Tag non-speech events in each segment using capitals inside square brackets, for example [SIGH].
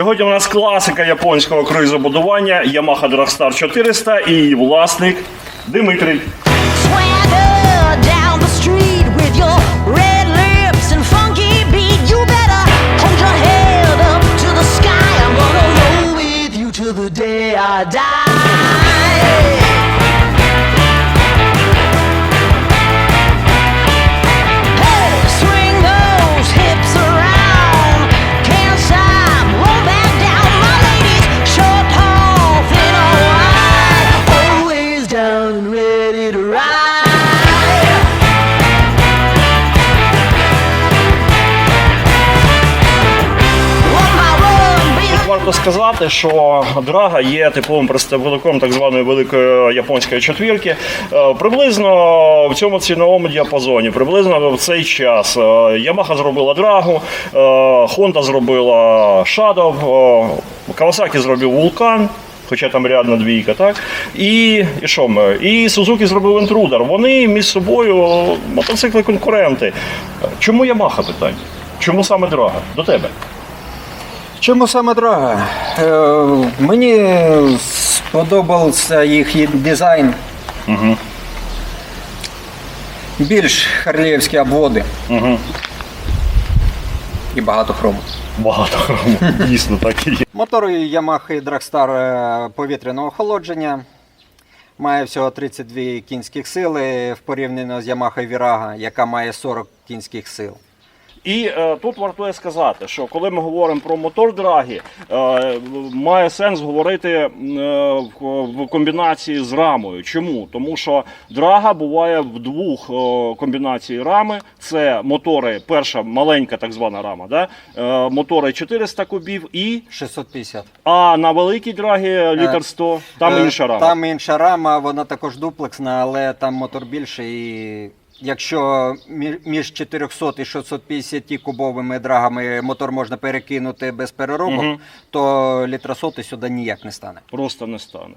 Сьогодні у нас класика японського круїзобудування Yamaha Dragstar 400 і її власник Димитрий. Swagger Варто сказати, що Драга є типовим представником так званої великої японської четвірки. Е, Приблизно в цьому ціновому діапазоні, приблизно в цей час е, Yamaha зробила Драгу, е, Honda зробила е, Kawasaki зробив Vulcan. Хоча там рядна двійка, так? І, і що ми? І Suzuki зробив Intruder. Вони між собою мотоцикли конкуренти. Чому Yamaha питання? Чому саме Драга? До тебе. Чому саме драга? Е, мені сподобався їх дизайн. Угу. Більш харліївські обводи. Угу. І багато хрому. Багато хрому, дійсно так і є. Мотор Yamaha Dragstar е, повітряного охолодження. Має всього 32 кінських сили в порівняно з Yamaha Viraga, яка має 40 кінських сил. І е, тут вартує сказати, що коли ми говоримо про мотор драги, е, має сенс говорити е, в, в комбінації з рамою. Чому? Тому що драга буває в двох е, комбінацій рами. Це мотори, перша маленька так звана рама, да? е, мотори 400 кубів і. 650. А на великій драгі літр 100, там Е, інша рама. Там інша рама, вона також дуплексна, але там мотор більший. І якщо між 400 і 650 кубовими драгами мотор можна перекинути без переробок, Мгм. то літросоти сюди ніяк не стане. просто не стане.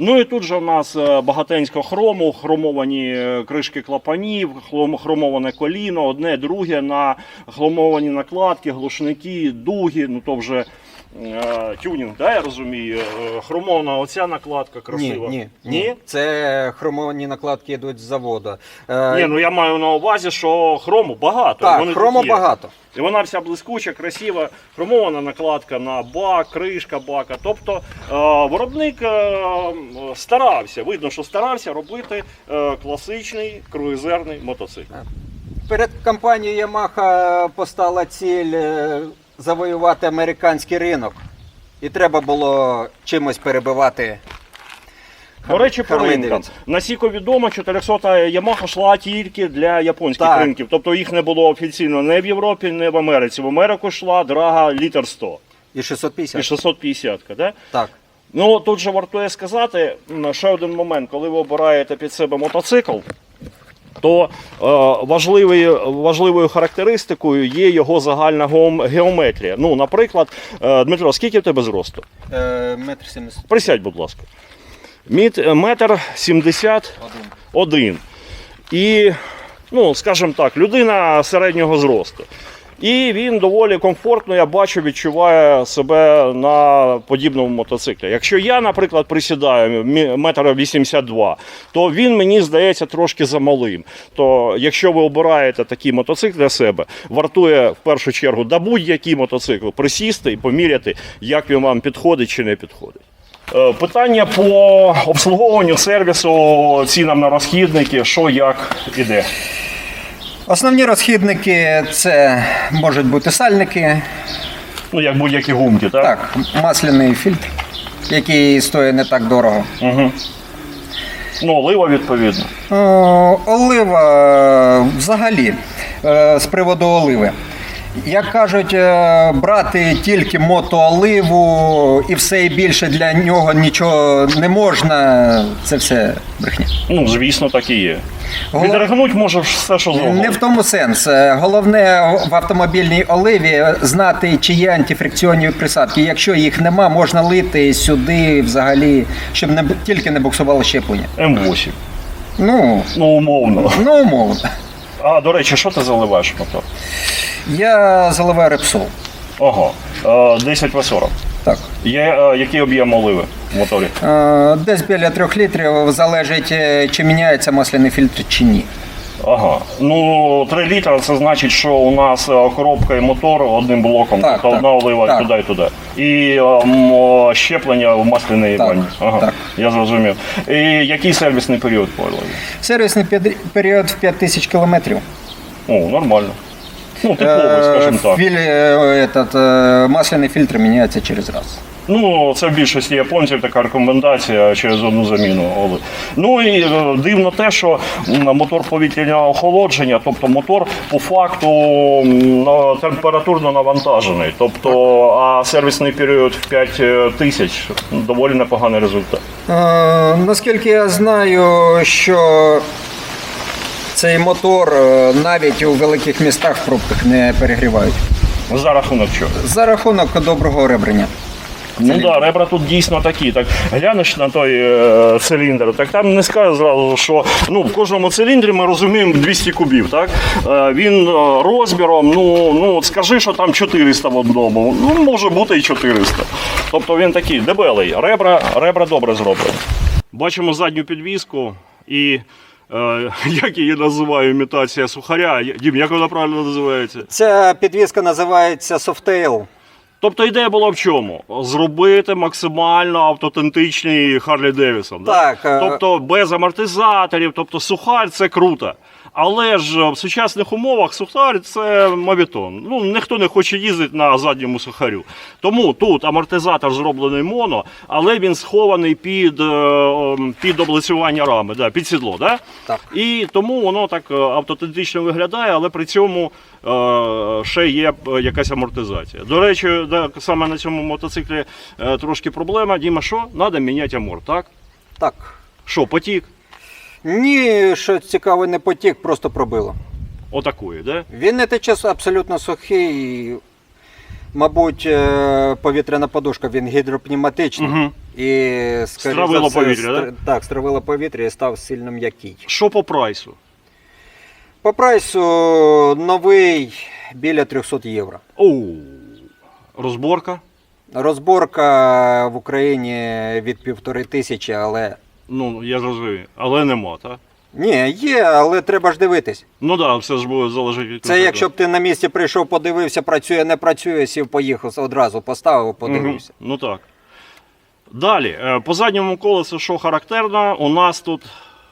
Ну і тут же у нас е, багатенько хрому, хромовані е, кришки клапанів, хромоване коліно, одне, друге на хромовані накладки, глушники, дуги, ну то вже тюнінг, да, я розумію. Е, Хромована оця накладка красива. Ні, ні, ні. Це хромовані накладки йдуть з заводу. Е, Ні, ну я маю на увазі, що хрому багато. так, вони хрому тут є. багато. І вона вся блискуча, красива, хромована накладка на бак, кришка бака. Тобто е, виробник е, старався, видно, що старався робити е, класичний круїзерний мотоцикл. Перед компанією Yamaha постала ціль е, завоювати американський ринок. І треба було чимось перебивати. До речі, по ринкам. Насіко відомо, 400 Yamaha йшла тільки для японських Так. ринків. Тобто їх не було офіційно не в Європі, не в Америці. В Америку йшла драга літр 100 І 650. і 650. Да? Так. Ну тут же вартує сказати ще один момент, коли ви обираєте під себе мотоцикл. То е, важливою, важливою характеристикою є його загальна геометрія. Ну, наприклад, е, Дмитро, скільки в тебе зросту? Е, метр сімдесят Присядь, будь ласка. Метр сімдесят один. один. І, ну, скажімо так, людина середнього зросту. І він доволі комфортно, я бачу, відчуває себе на подібному мотоциклі. Якщо я, наприклад, присідаю мі- метр 82, то він мені здається трошки замалим. То якщо ви обираєте такий мотоцикл для себе, вартує в першу чергу да будь-який мотоцикл присісти і поміряти, як він вам підходить чи не підходить. Е, Питання по обслуговуванню сервісу, цінам на розхідники, що як іде. Основні розхідники це можуть бути сальники, Ну, як будь-які гумки, так? так, масляний фільтр, який стоїть не так дорого. Угу. Ну, олива відповідно. О, олива взагалі, е, з приводу оливи. Як кажуть, е, брати тільки мотооливу і все і більше для нього нічого не можна, це все брехня. Ну, звісно, так і є. Голов- Відригнуть може все, що завгодно. Не в тому сенс. Е, Головне в автомобільній оливі знати, чи є антифрикціонні присадки. Якщо їх нема, можна лити сюди взагалі, щоб не тільки не буксувало щеплення. М8. Ну, Ну, умовно. ну умовно. А, до речі, що ти заливаєш в мотор? Я заливаю репсол. Е, 10 В40. Так. Є е, який об'єм оливи в моторі? Е, Десь біля трьох літрів залежить, е, чи міняється масляний фільтр чи ні. Ага. Ну, 3 літра це значить, що у нас е, коробка і мотор одним блоком, Так, тобто так, одна олива так. і туди і туди. І е, о, щеплення в масляній Так, бані. Ага, так. я зрозумів. І який сервісний період по оливі? Сервісний під- період в 5 тисяч кілометрів. О, нормально. Ну, типовий, скажімо так. Філь, е, этот, е, масляний фільтр міняється через раз. Ну, це в більшості японців така рекомендація через одну заміну. оли. Ну і е, дивно те, що мотор повітряного охолодження, тобто мотор по факту температурно навантажений. Тобто, а сервісний період в 5 тисяч доволі непоганий результат. Е, наскільки я знаю, що цей мотор е, навіть у великих містах в пробках не перегрівають. За рахунок чого? За рахунок доброго ребрення. Ну так, да, ребра тут дійсно такі. Так глянеш на той е, циліндр, так там не скажу зразу, що ну, в кожному циліндрі ми розуміємо 200 кубів. Так? Е, він е, розміром, ну, ну от скажи, що там 400 в одному. Ну, може бути і 400. Тобто він такий дебелий. Ребра, ребра добре зроблені. Бачимо задню підвіску і. е, [LAUGHS] Як її називаю імітація сухаря? Дім, як вона правильно називається? Ця підвіска називається Softail. Тобто ідея була в чому? Зробити максимально автентичний Харлі Девісон. Так, е, Тобто без амортизаторів, тобто сухар це круто. Але ж в сучасних умовах сухар це мавітон. Ну ніхто не хоче їздити на задньому сухарю. Тому тут амортизатор зроблений моно, але він схований під, е, під облицювання рами, да, під сідло. Да? Так. І тому воно так е, автентично виглядає, але при цьому е, ще є е, якась амортизація. До речі, да, саме на цьому мотоциклі е, трошки проблема. Діма, що? Треба міняти амор, так? Так. Що, потік? Ні, що цікаво, не потік, просто пробило. Отакої, да? Він не тече абсолютно сухий. і, Мабуть, е, повітряна подушка, він гідропневматичний. Угу. І скоріш Стравило все, повітря, стр- Так, стравило повітря і став сильно м'який. Що по прайсу? По прайсу новий біля 300 євро. Оу. Розборка? Розборка в Україні від півтори тисячі, але. Ну, я зрозумів. Але нема, так? Ні, є, але треба ж дивитись. Ну так, да, все ж буде залежати від Це конкретно. якщо б ти на місці прийшов, подивився, працює, не працює, сів, поїхав, одразу поставив, подивився. Ну так. Далі, е, по задньому колесу, що характерно, у нас тут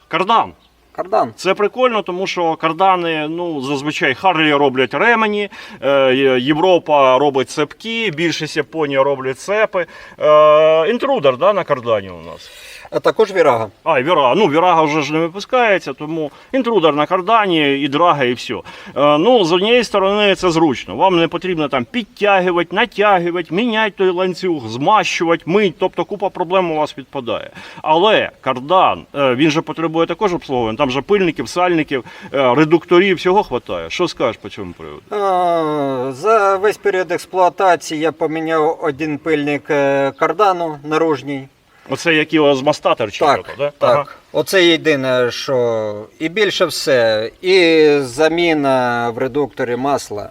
кардан. Кардан. Це прикольно, тому що кардани, ну, зазвичай Харлі роблять ремені, е, Європа робить цепки, більшість Японії роблять цепи. Е, інтрудер да, на кардані у нас. А також вірага. А, і Вірага. Ну, Вірага вже ж не випускається, тому інтрудер на кардані, і драга, і все. Е, ну, з однієї сторони, це зручно. Вам не потрібно там підтягувати, натягувати, міняти той ланцюг, змащувати, мить. Тобто купа проблем у вас відпадає. Але кардан, е, він же потребує також обслуговування. Там же пильників, сальників, е, редукторів, всього вистачає. Що скажеш по цьому приводу? А, За весь період експлуатації я поміняв один пильник е, кардану наружній. Оце як його з моста торчить, Так, ото, да? так. Ага. Оце єдине, що і більше все. І заміна в редукторі масла.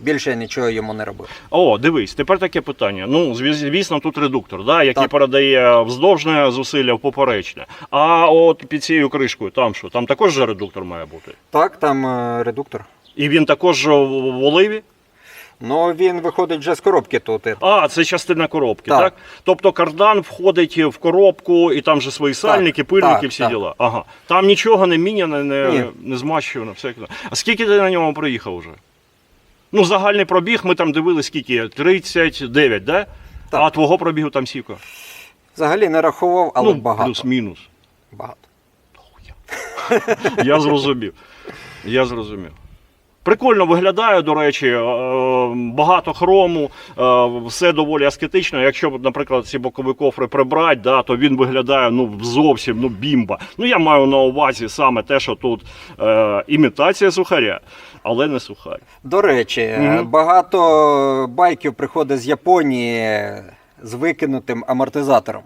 Більше я нічого йому не робив. О, дивись, тепер таке питання. Ну, звісно, тут редуктор, да, який Так. передає вздовжне зусилля в поперечне. А от під цією кришкою, там що? Там також же редуктор має бути. Так, там е, редуктор. І він також в в оливі. Ну він виходить вже з коробки тут. е. А, це частина коробки, так? Так. Тобто кардан входить в коробку, і там же свої сальники, пильники, так, всі так. діла. Ага. Там нічого не міняне, не, Ні. не змащувано. Все. як- А скільки ти на ньому проїхав вже? Ну, загальний пробіг, ми там дивилися, скільки? 39, да? Так. А твого пробігу там скільки? Взагалі не рахував, але ну, багато. плюс-мінус. багато. [LAUGHS] Я зрозумів. Я зрозумів. Прикольно виглядає, до речі, е, багато хрому, е, все доволі аскетично. Якщо, наприклад, ці бокові кофри прибрати, да, то він виглядає ну, зовсім ну, бімба. Ну, я маю на увазі саме те, що тут е, імітація сухаря, але не сухар. До речі, Мгм. багато байків приходить з Японії з викинутим амортизатором.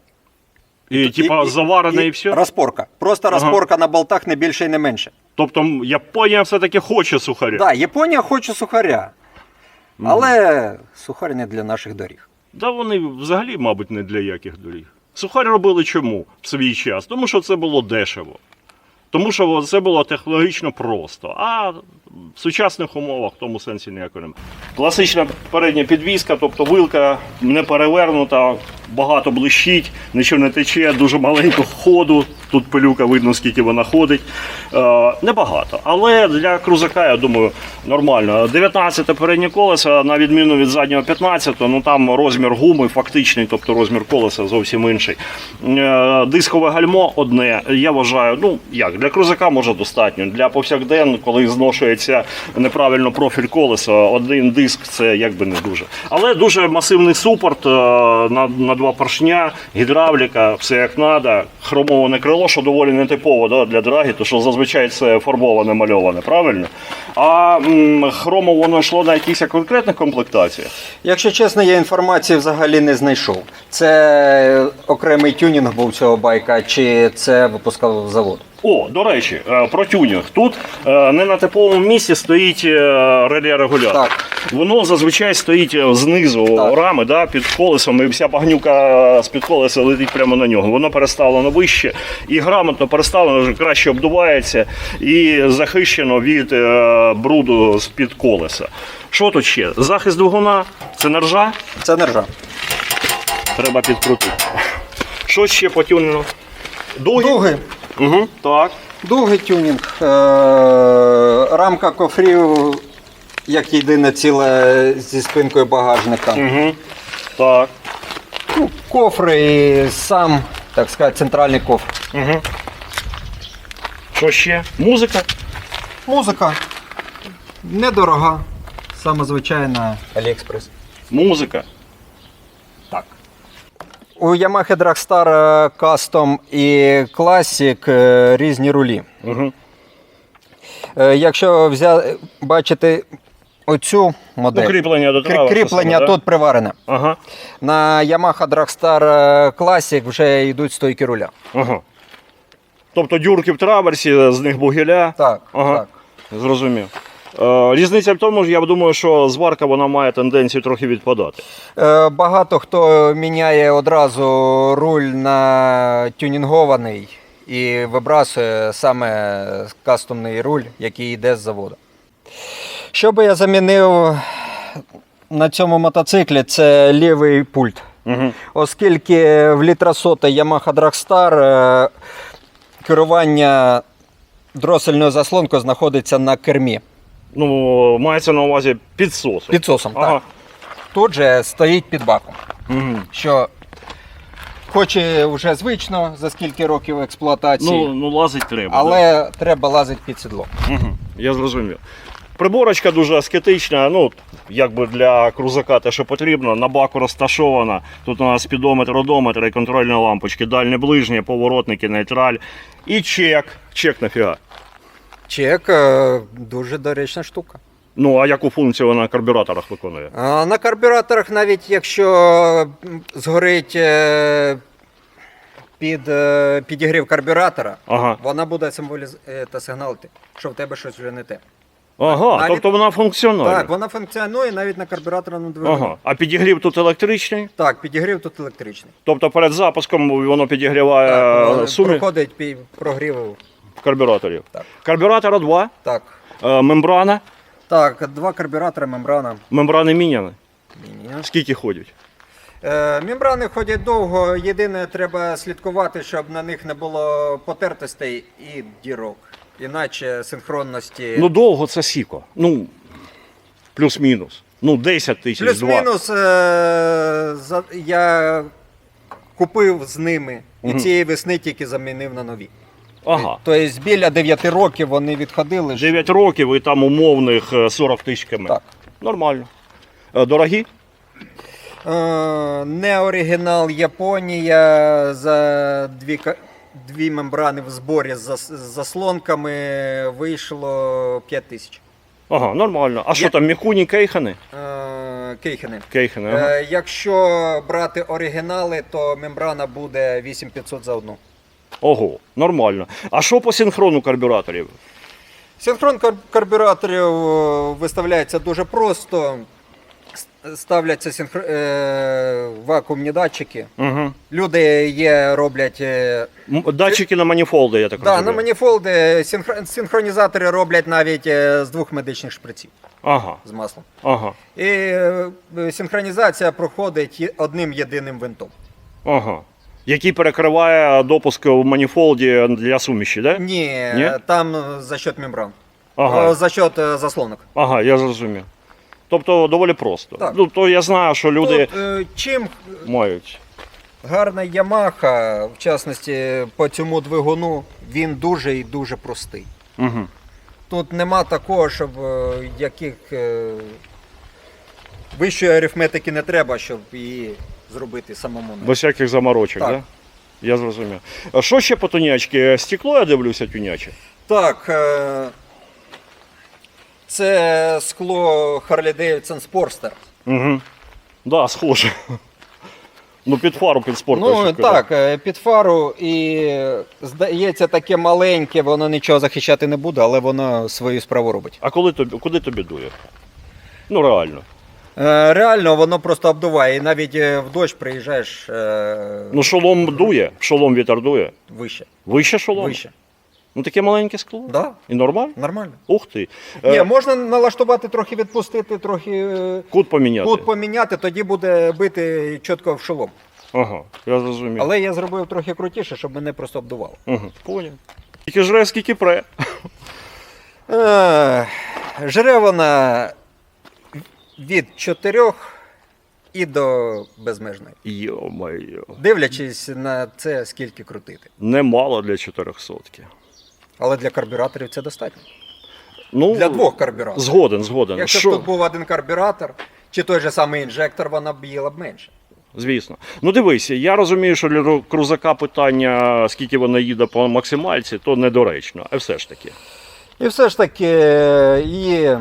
І, типа, заварене і, все. Розпорка. Просто Ага. розпорка на болтах не більше і не менше. Тобто Японія все-таки хоче сухаря. Так, да, Японія хоче сухаря. Але сухар не для наших доріг. Да вони взагалі, мабуть, не для яких доріг. Сухарі робили чому в свій час? Тому що це було дешево. Тому що це було технологічно просто. А в сучасних умовах в тому сенсі ніякого немає. Класична передня підвізка, тобто вилка не перевернута, багато блищить, нічого не тече, дуже маленько ходу. Тут пилюка видно, скільки вона ходить. Е, небагато. Але для крузака, я думаю, нормально. 19 переднє колеса, на відміну від заднього 15, ну там розмір гуми фактичний, тобто розмір колеса зовсім інший. Е, Дискове гальмо одне, я вважаю, ну як, для крузака може достатньо. Для повсякден, коли зношується неправильно профіль колеса, один диск це якби не дуже. Але дуже масивний супорт е, на, на два поршня, гідравліка, все як треба, хромоване крило, що доволі нетипово да, для драги, то що зазвичай це фарбоване, мальоване, правильно? А м, хромо воно йшло на якихось конкретних комплектаціях. Якщо чесно, я інформації взагалі не знайшов. Це окремий тюнінг був цього байка, чи це випускав завод? О, до речі, е, про тюнінг. Тут е, не на типовому місці стоїть е, реле регулятор. Так. Воно зазвичай стоїть знизу Так. рами да, під колесом, і вся багнюка з під колеса летить прямо на нього. Воно переставлено вище і грамотно переставлено, вже краще обдувається і захищено від бруду з під колеса. Що тут ще? Захист двигуна, це нержа, Це нержа. треба підкрутити. Що ще по тюнінгу? Дуги? Дуги. Угу, так. Дуги тюнінг. Е, рамка кофрів, як єдине ціле зі спинкою багажника. Угу. Так. Ну, кофри і сам, так сказати, центральний кофр. Угу. Що ще? Музика? Музика недорога, саме звичайна Aliexpress. Музика. У Yamaha Dragstar е, Custom і Classic е, різні рулі. Угу. Якщо взя... бачити оцю модель, Ну, кріплення до траверса кріплення саме, да? тут приварене. Ага. На Yamaha Dragstar Classic вже йдуть стойки руля. Ага. Тобто дюрки в траверсі, з них бугеля. Так, Ага. так. Зрозумів. Е, різниця в тому, я думаю, що зварка вона має тенденцію трохи відпадати. Е, Багато хто міняє одразу руль на тюнінгований і вибрасує саме кастомний руль, який йде з заводу. Що би я замінив на цьому мотоциклі, це лівий пульт. Угу. Оскільки в літросота Yamaha Dragstar е, керування дросельною заслонкою знаходиться на кермі. Ну, мається на увазі підсосу. Підсосом. Ага. Так. Тут же стоїть під баком. Угу. що хоч і вже звично за скільки років експлуатації, Ну, ну, лазить треба. да. але треба лазити під сідло. Угу, я зрозумів. Приборочка дуже аскетична, ну, якби для крузака те, що потрібно. На баку розташована. Тут у нас спідометр, одометр і контрольні лампочки, дальнє ближнє, поворотники, нейтраль. І чек. Чек нафіга. Чек е, дуже доречна штука. Ну, а яку функцію вона на карбюраторах виконує? На карбюраторах, навіть якщо згорить е, під е, підігрів карбюратора, Ага. вона буде символіз... е, та сигналити, що в тебе щось вже не те. Ага, Навіть- тобто вона функціональна. Так, вона функціонує навіть на карбюраторному двигуні. Ага. А підігрів тут електричний, Так, підігрів тут електричний. тобто перед запуском воно підігріває Так, е, сумі проходить прогріву. Карбюраторів. Так. Карбюратора два, Так. е, мембрана. Так, два карбюратори, мембрана. Мембрани міняні. Ні-ні. Скільки ходять? Е, мембрани ходять довго. Єдине, треба слідкувати, щоб на них не було потертостей і дірок. Іначе синхронності. Ну, довго це сіко. Ну, плюс-мінус. Ну, 10 тисяч, два. Плюс-мінус е, за, я купив з ними і цієї весни тільки замінив на нові. Ага. Тобто біля 9 років вони відходили. 9 років і там умовних е, 40 тисяч км. Так. Нормально. Е, Дорогі? Е, не оригінал Японія за дві, дві мембрани в зборі з заслонками вийшло 5 тисяч. Ага, нормально. А що там, Мікуні, Кейхани? Е, Кейхени. Кейхани, ага. Е, якщо брати оригінали, то мембрана буде 8500 за одну. Ого, нормально. А що по синхрону карбюраторів? Синхрон карбюраторів е, виставляється дуже просто. ставляться синхро... е... вакуумні датчики. Угу. Люди є, роблять. Е... Датчики на маніфолди, я так Да, розумію. на маніфолди синхро... синхронізатори роблять навіть з двох медичних шприців Ага, з маслом. ага, І синхронізація проходить одним єдиним винтом. ага. Який перекриває допуск в маніфолді для суміші, да? Ні, Ні? там за счет мембран. Ага. Е, За счет е, заслонок. Ага, я зрозумів. Тобто доволі просто. Так. Ну, то я знаю, що люди Тут, е, чим мають. гарна Ямаха, в частності по цьому двигуну, він дуже і дуже простий. Угу. Тут нема такого, щоб е, яких е, вищої арифметики не треба, щоб її зробити самому. Без всяких заморочок, так? Да? Я зрозумів. А що ще по тунячки? Стекло, я дивлюся, тюняче. Так. е, Це скло Harley Davidson Sportster. Угу. Да, схоже. Ну, під фару, під спорт. Ну так, е, під фару і е, здається таке маленьке, воно нічого захищати не буде, але воно свою справу робить. А коли тобі, куди тобі дує? Ну, реально. Е, Реально, воно просто обдуває. І навіть е, в дощ приїжджаєш е, Ну, шолом дує, шолом вітер дує. вище. Вище шолом? Вище. Ну, таке маленьке скло. Да, І нормально? нормально. Ух ти. Ні, можна налаштувати, трохи відпустити, трохи Кут поміняти. кут поміняти, тоді буде бити чітко в шолом. Ага, я зрозумів. Але я зробив трохи крутіше, щоб мене просто обдувало. Угу. Поняв. Тільки жре, скільки пре. Жре вона від 4 і до безмежної. Йо-моє. Дивлячись на це, скільки крутити. Немало для 400. Але для карбюраторів це достатньо. Ну, Для двох карбюраторів. Згоден, згоден. Якщо Що? б тут був один карбюратор, чи той же самий інжектор, вона б їла б менше. Звісно. Ну дивись, я розумію, що для крузака питання, скільки вона їде по максимальці, то недоречно. А все ж таки. І все ж таки є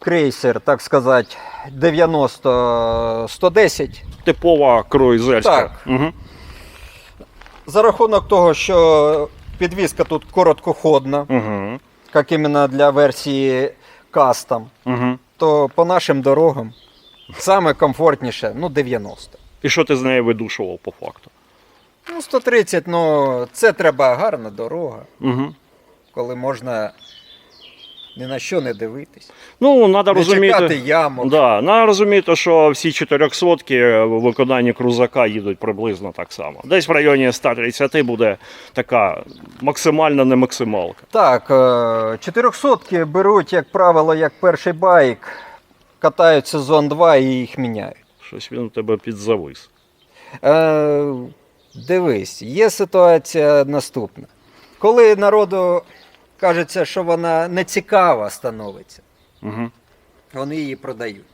крейсер, так сказати, 90-110. Типова круїзерська. Так. Угу. За рахунок того, що підвізка тут короткоходна, Угу. як іменно для версії кастом, Угу. то по нашим дорогам саме комфортніше ну 90. І що ти з нею видушував по факту? Ну, 130, ну це треба гарна дорога, Угу. коли можна ні на що не дивитись. Ну, треба розуміти. ямок. Да, треба розуміти, що всі 400 в виконанні крузака їдуть приблизно так само. Десь в районі 130 буде така максимальна не максималка. Так, 400 беруть, як правило, як перший байк, катають сезон 2 і їх міняють. Щось він у тебе підзавис. Е, дивись, є ситуація наступна. Коли народу кажеться, що вона не цікава становиться, Угу. вони її продають.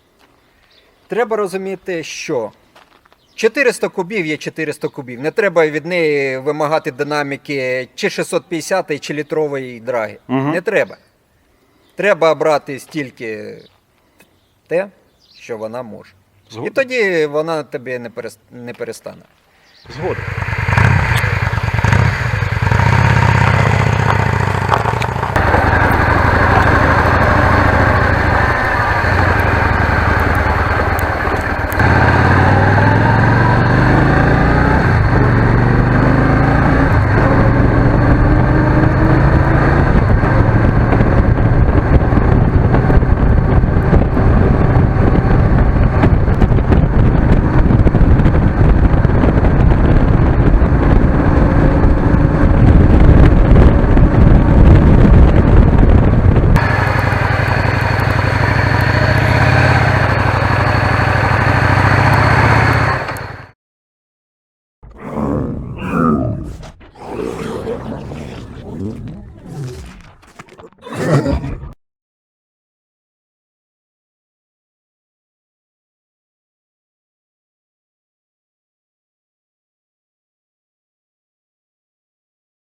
Треба розуміти, що 400 кубів є 400 кубів. Не треба від неї вимагати динаміки чи 650 чи літрової драги. Мгм. Не треба. Треба брати стільки те, що вона може. І тоді вона тобі не перестане. Згоден.